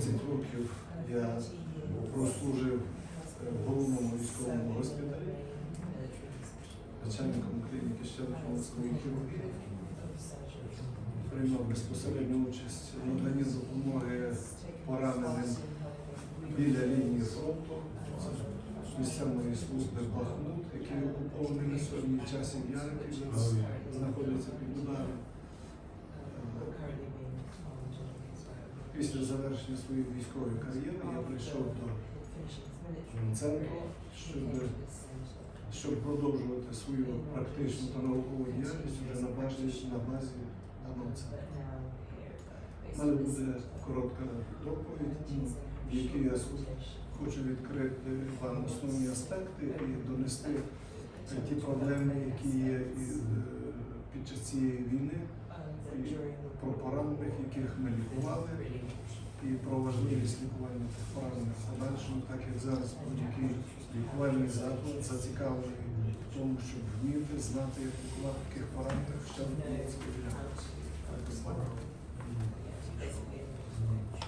30 років я прослужив в головному військовому госпіталі, начальником клініки щелепно-мозкової хірургії. Приймав безпосередню участь в наданні допомоги пораненим біля лінії фронту місцевої служби Бахмут, який окупований на сьогодні часів яр, який знаходиться під ударом. Після завершення своєї військової кар'єри я прийшов до центру, щоб, щоб продовжувати свою практичну та наукову діяльність вже на базі, на базі даного центру. У мене буде коротка доповідь, в якій я хочу відкрити вам основні аспекти і донести ті проблеми, які є е, під час цієї війни, і про поранених, яких ми лікували, і про важливість лікування тих поранених подальшому, так як зараз будь-який лікувальний заклад зацікавлений в тому, щоб вміти, знати, як лікувати таких поранених, ще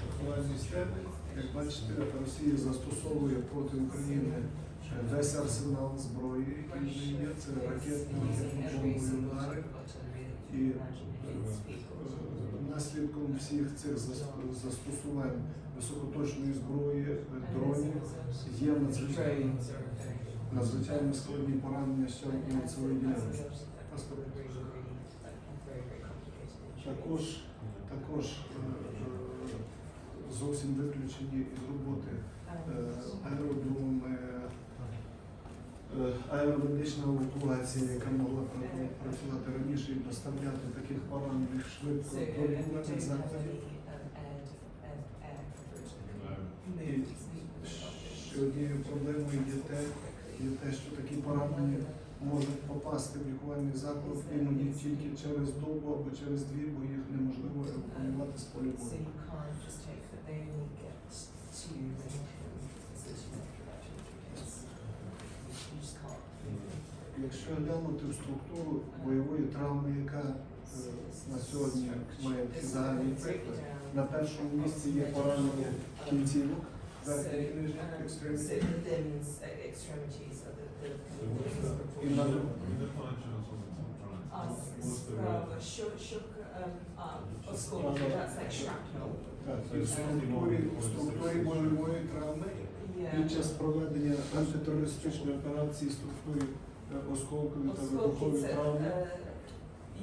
Актуальні схеми, як бачите, Росія застосовує проти України весь арсенал зброї, який є, це ракетні, ракетно-бомбові удари. І е, наслідком всіх цих застосувань високоточної зброї, е, дронів є надзвичайно, надзвичайно складні поранення щелепної цілої ділянки. Також, також е, е, зовсім виключені із роботи е, аеродроми, аеромедична евакуація, яка могла працювати раніше і доставляти таких поранених швидко до лікувальних закладів. Однією проблемою є те, є те, що такі поранені можуть попасти в лікувальний заклад іноді тільки через добу або через дві, бо їх неможливо евакуювати з полю So бою. you can't just take that they only get to the You just can't. Якщо глянути в структуру бойової травми, яка е, на сьогодні має загальний приклад, на першому місці є поранення кінцівок, верхніх нижніх екстремітів. the, the І на в структурі, в структурі бойової травми під час проведення антитерористичної операції структурі е, осколкові та вибухові травми. е,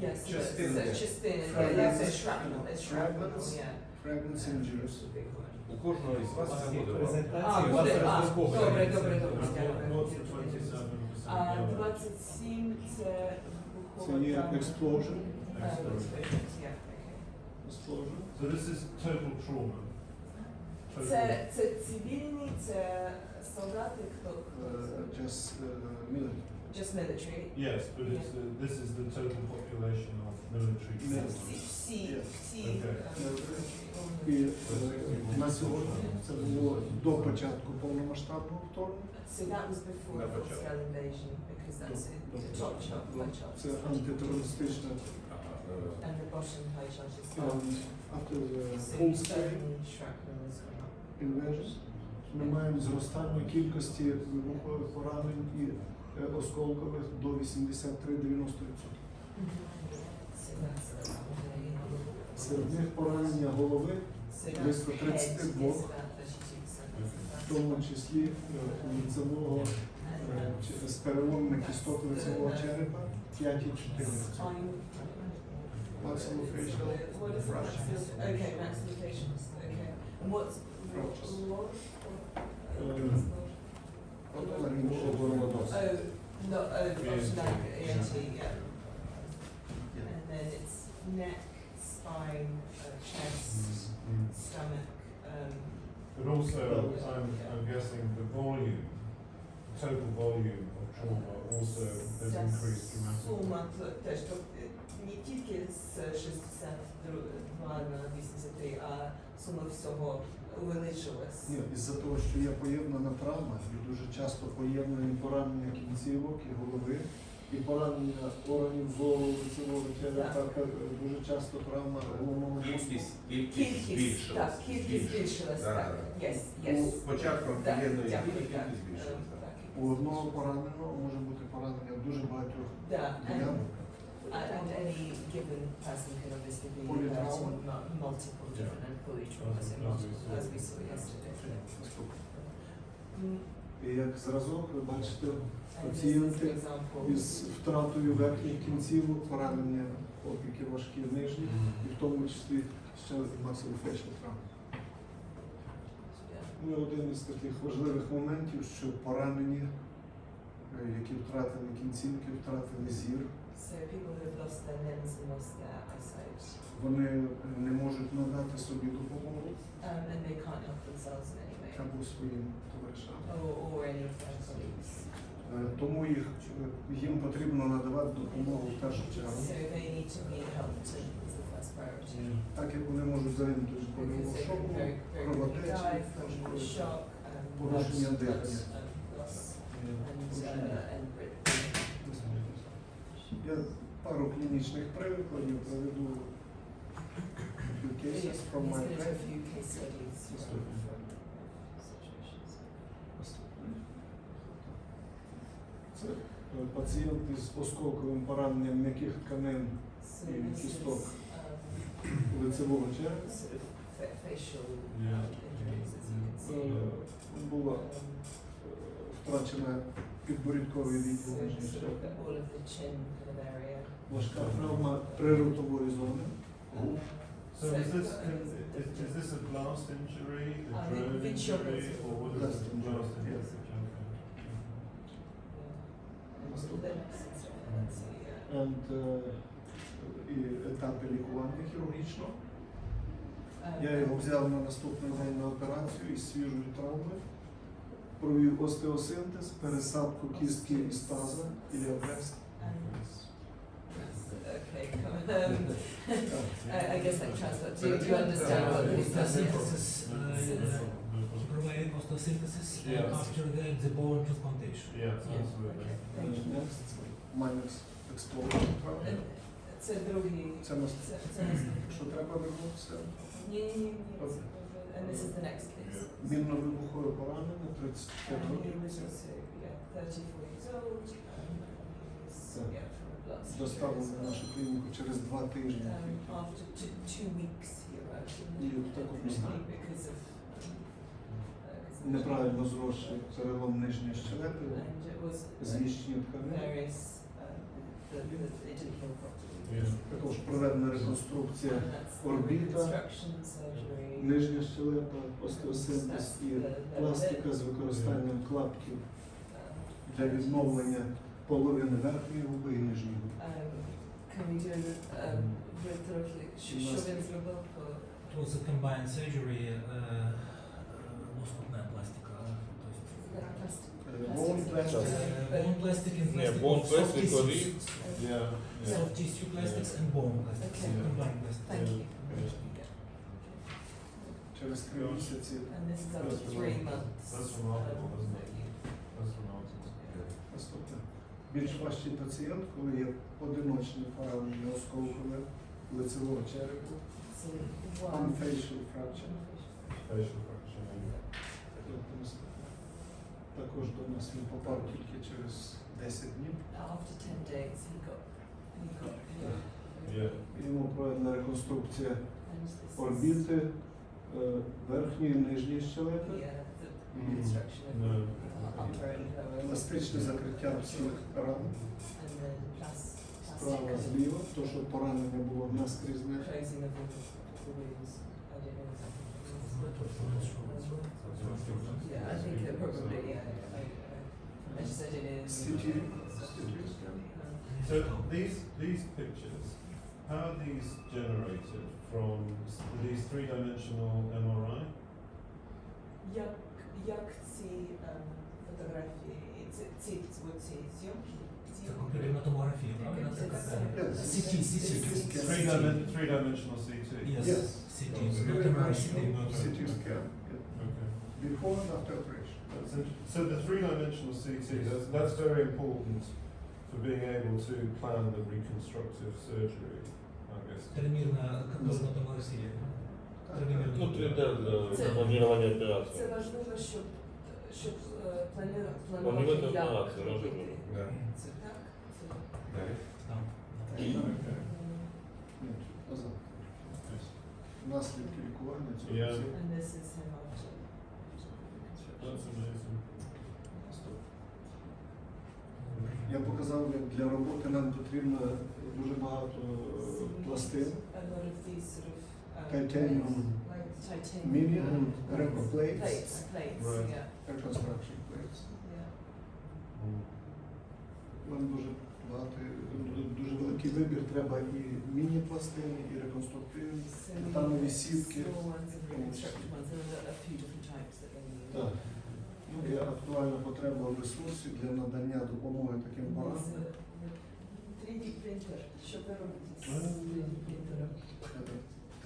yes, це- Частини. це частини, yeah, Fragments. yeah, shrapnel, it's shrapnel, Fragments. yeah. Fragments injuries. У кожного із вас це буде А, презентація. буде, а, розрахована. добре, добре, добре, дякую. А А, 27 це Це вибухова є травма. explosion. А, explosion, yeah. Explosion. So this is total trauma. Total. Це, це цивільні, це солдати, хто, Uh, just uh, military. Just military. Yes, but it's the, this is the total population of military. Всі, всі, Yes. всі. Okay. ем, І е, на сьогодні це було до початку повномасштабного вторгнення. So that was before the full-scale invasion, because that's it, the top chart, high chart. Це антитерористична And the bottom high the So full scale stone shrapnel is gone up. invasion ми маємо зростання кількості вибухових поранень і е, осколкових до 83-90%. So that's, uh, Серед них поранення голови, Близько head is 32. about thirty-two percent. в тому числі е, лицевого е, з переломами кісток лицевого черепа 5,4%. Maxillofacial What is fractures. maxillo- Okay, maxillofacials, okay. What's. Oh, no, uh, option nine, yeah. And then it's neck, spine, chest, stomach, But also, I'm, I'm guessing the volume, total volume of trauma also has increased dramatically. Не тільки з 62 на 83, а сума всього увеличилась. Ні, із-за того, що є поєднана травма і дуже часто поєднані поранення кінцівок і голови, І поранення органів зору, лицевого черепа, Так. так, дуже часто травма головного мозку. Кількість, кількість Кількість, збільшилась. так, кількість збільшилась, Да, так. да. Yes, yes. З початком Так, воєнної дякую, так. кількість збільшилась. У одного пораненого може бути поранення дуже багатьох Да. And and any given person can obviously be Polytrauma. hurt in mu- multiple different and polytraumas in As- as we multiple, saw. as we saw yesterday. Mm, І як зразок ви бачите And this is пацієнти example. із втратою верхніх кінцівок, поранення опіки важкі нижні, і в тому числі ще maxillofacial травм. Yeah. Ну, і один із таких важливих моментів, що поранені, е, які втратили кінцівки, втратили зір, So people who have lost their limbs and lost their eyesight, вони не можуть надати собі допомогу um, and they can't help themselves in any way, або своїм товаришам. or, or any of their colleagues. Е, Тому їх, е, їм потрібно надавати допомогу в першу чергу, So they need to the first priority. так як вони можуть загинути they can шоку, кровотечі, порушення дихання. um, loss and, Порушення. uh, and breathing. Я пару клінічних прикладів проведу cases from my situations. Це е, пацієнт із осколковим пораненням м'яких тканин is кісток. um, лицевого черепа. um. Е, Була Um, е, втрачена підборідковий so відділ. Важка травма приротової зони. Um, So is this, uh, is, is this a blast injury, a Uh, drone injury, or what is Blast it? injury, Blast injury, yes. okay. And, е, і етапи лікування хірургічного. Um, Я його взяв на наступний день на операцію із свіжої травми, провів остеосинтез, пересадку кістки із таза і абрест. and- Okay, come on. Um, I, I guess like transport. Do, do you understand what this does? Yes. Osteosynthesis, uh, he provided osteosynthesis uh, Yeah. after the, the bone transplantation. Yeah, Yeah, absolutely. okay, thank you. Next, minus exposure травма. And Це другий. Це нас, Це, це наступний. що треба вернутися. Ні, ні, ні. це- And this is the next case. Мінно-вибухове поранення, 35 And років. was also, yeah, 34 years old. He was, Так. yeah, from a blast. Доставлено в нашу клініку через два тижні. І Неправильно зросший перелом нижньої щелепи, uh, тканини. Також проведена реконструкція орбіта, нижня щелепа, остеосинтез і пластика з використанням клаптів um, для відновлення половини верхньої губи і нижньої губи. It was a combined surgery, uh, uh, пластика, Е, Bone plastic. uh, bone plastic and Yeah, plastic, bone of soft plastic or tissues, Yeah, yeah. soft tissue plastics and bone plastics, Okay. combined plastics. Thank you. Через три місяці And this is up to That's three remarkable. months. That's remarkable, um, isn't you- That's remarkable. наступне. Більш важчий пацієнт, коли є одиночне поранення осколкове лицевого черепу, So one. unfacial fracture. Facial fracture. yeah. Тобто. Також до нас він попав тільки через 10 днів. After ten days, he got he got Yeah. Йому проведена реконструкція орбіти, е, верхньої і нижньої щелепи, the, the reconstruction of the upper and пластичне закриття всіх ран And then plus справа зліва, то що поранення було of the, the wounds. I don't know exactly. Yeah, I think that probably, yeah, I, I, I just said it is. CT. So these these pictures, how are these generated from s- these three-dimensional MRI? Як, як ці ем, фотографії, ці, ці, ці, ці зйомки, ці Это компьютерная томография, правильно? Це- Это це- какая? Yes. CT, CT. CT. Three dimen- three-dimensional CT. Yes, Yes. CT, Yes. not MRI, CT, not CT scan. Okay. Before and after operation. That's int- so the three-dimensional CT. That's that's very important for being able to plan the reconstructive surgery, I guess. Тримірна композитно-томографія. Тримірна. Ну, 3D для Це- планування Це операції. важливо, щоб, щоб е, плану- Планувати планувати, як операцію, робити. розумію. Да. Це так? Це Там. Okay. Ні, назад. Наслідки лікування цього. Я- всього. And this is him after. Я показав, як для роботи нам потрібно дуже багато е, пластин. Um, Titanium. um, and record plates. Reconstruction plates. Mm. Нам дуже багато, великий вибір. Треба і міні-пластини, і реконструктивні. Титанові сітки. a. Так. Ну, Є актуальна потреба в ресурсі для надання допомоги таким There's 3D printer. Що ви робите з 3D принтером?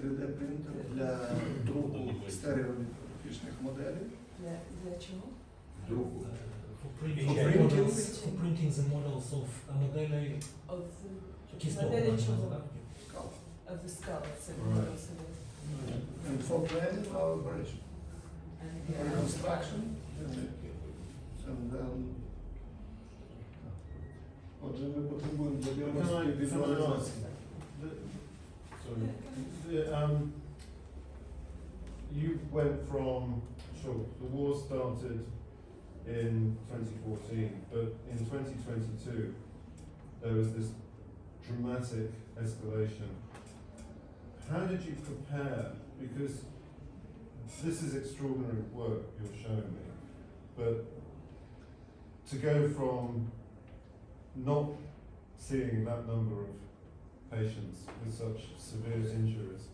3D принтер для друку стереографічних моделей. Для, для чого? Другу. For printing, For printing. for printing the models of uh, моделей Of the, кісток. моделі можна чого? сказати. Of the skull. So Right. what else are And for planning our operation. And For reconstruction. And then... Отже, ми потребуємо для Can I- діагностики can I візуалізації. The- Sorry. The, um, you went from, sure, the war started in 2014, but in 2022 there was this dramatic escalation. How did you prepare? Because this is extraordinary work you're showing me, but to go from not seeing that number of patients with such severe injuries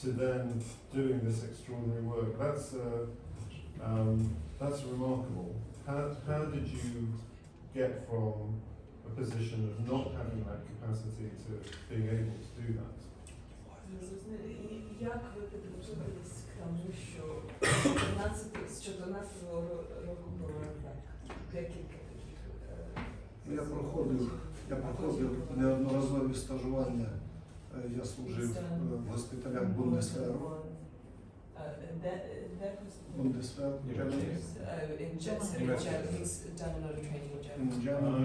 to then doing this extraordinary work. That's uh, um, that's remarkable. How, how did you get from a position of not having that capacity to being able to do that? Як ви підготувалися к тому, що 14 з 14 року було декілька таких е, Я проходив, я проходив неодноразові стажування. Е, Я служив е, в госпіталях Бундесверу. Де, де Бундесвер, Germany.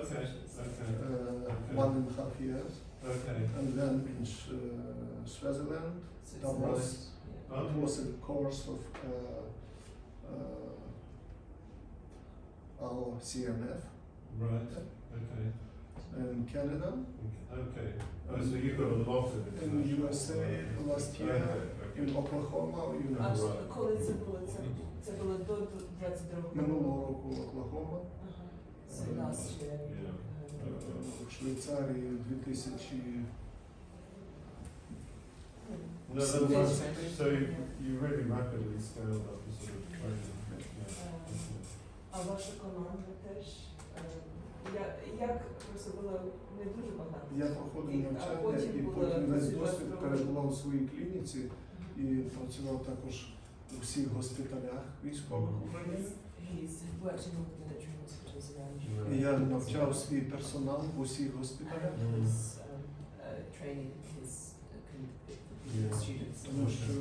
hospital, Oh, okay, okay, uh, one and a half years, okay. and then in Sh- uh, Swaziland. So it's That not- was yeah. it was a course of uh, uh, our CNF Right, okay, in Canada, okay. Oh, so you've got a lot of in international USA work. last Okay, year, okay. in Oklahoma, you А know, Right. коли це було? Це, це було до 22 року? минулого року Оклахома, В Швейцарії 2000 No, So- so you, you really rapidly scaled up the sort of training. А ваша команда теж? е, Я, як просто було не дуже багато? Я проходив навчання і потім весь досвід перебував у своїй клініці і працював також у всіх госпіталях військових України. І я навчав свій персонал в усіх госпіталях, Yeah. students. тому що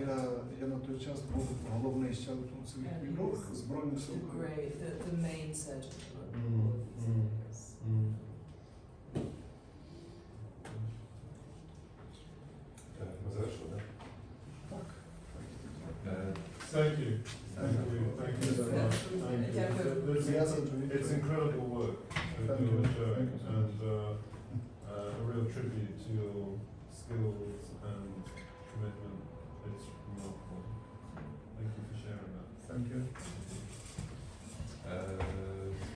я, я на той час був головний щелепно-лицевий хірург Збройних сил України. Thank you, thank you, thank you so much. Thank you. It's- It's incredible work that you are showing and uh, uh, a real tribute to your skills and commitment. It's remarkable. Thank you for sharing that. Thank you.